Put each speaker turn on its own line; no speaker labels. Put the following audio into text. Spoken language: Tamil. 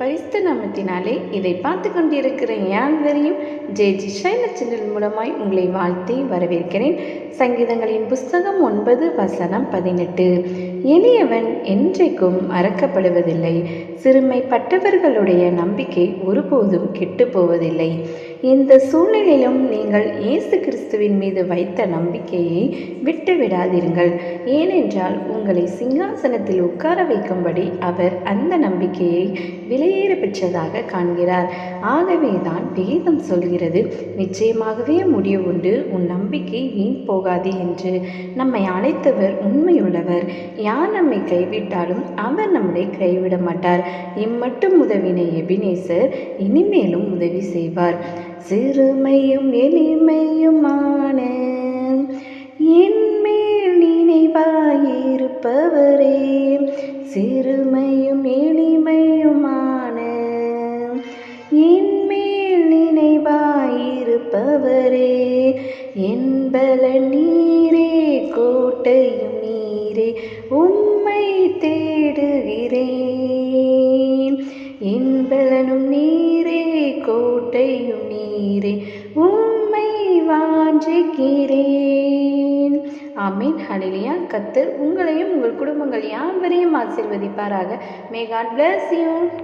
பிரியமானவர்களே இதை பார்த்து கொண்டிருக்கிற யாழ்வரையும் ஜே ஜி சைன சேனல் மூலமாய் உங்களை வாழ்த்தி வரவேற்கிறேன். சங்கீதங்களின் புஸ்தகம் ஒன்பது வசனம் பதினெட்டு. எளியவன் என்றைக்கும் மறக்கப்படுவதில்லை. சிறுமைப்பட்டவர்களுடைய நம்பிக்கை ஒருபோதும் கெட்டு போவதில்லை இந்த சூழ்நிலையிலும் நீங்கள் இயேசு கிறிஸ்துவின் மீது வைத்த நம்பிக்கையை விட்டு விடாதீர்கள் ஏனென்றால் உங்களை சிங்காசனத்தில் உட்கார வைக்கும்படி அவர் அந்த நம்பிக்கையை விலையேற பெற்றதாக காண்கிறார். ஆகவே தான் வேதம் சொல்கிறது நிச்சயமாகவே முடிவு உண்டு உன் நம்பிக்கை வீண் போகாது என்று. நம்மை அழைத்தவர் உண்மையுள்ளவர். யார் நம்மை கைவிட்டாலும் அவர் நம்மை கைவிட மாட்டார். இம்மட்டும் உதவினை எபினேசர் இனிமேலும் உதவி செய்வார். சிறுமையும் எளிமையுமான என்மேல் நினைவாயிருப்பவரே. சிறுமையும் எளிமையுமான என்மேல் நினைவாயிருப்பவரே என்பல நீரே கோட்டையும் நீரே உம்மை தேடுகிறேன். என்பலனும் நீரே கோட்டையும் நீரே உம்மை வாஞ்சிக்கிறேன். ஆமீன். ஹலிலியா கத்தர் உங்களையும் உங்கள் குடும்பங்கள் யாவரையும் ஆசீர்வதிப்பாராக. May God bless you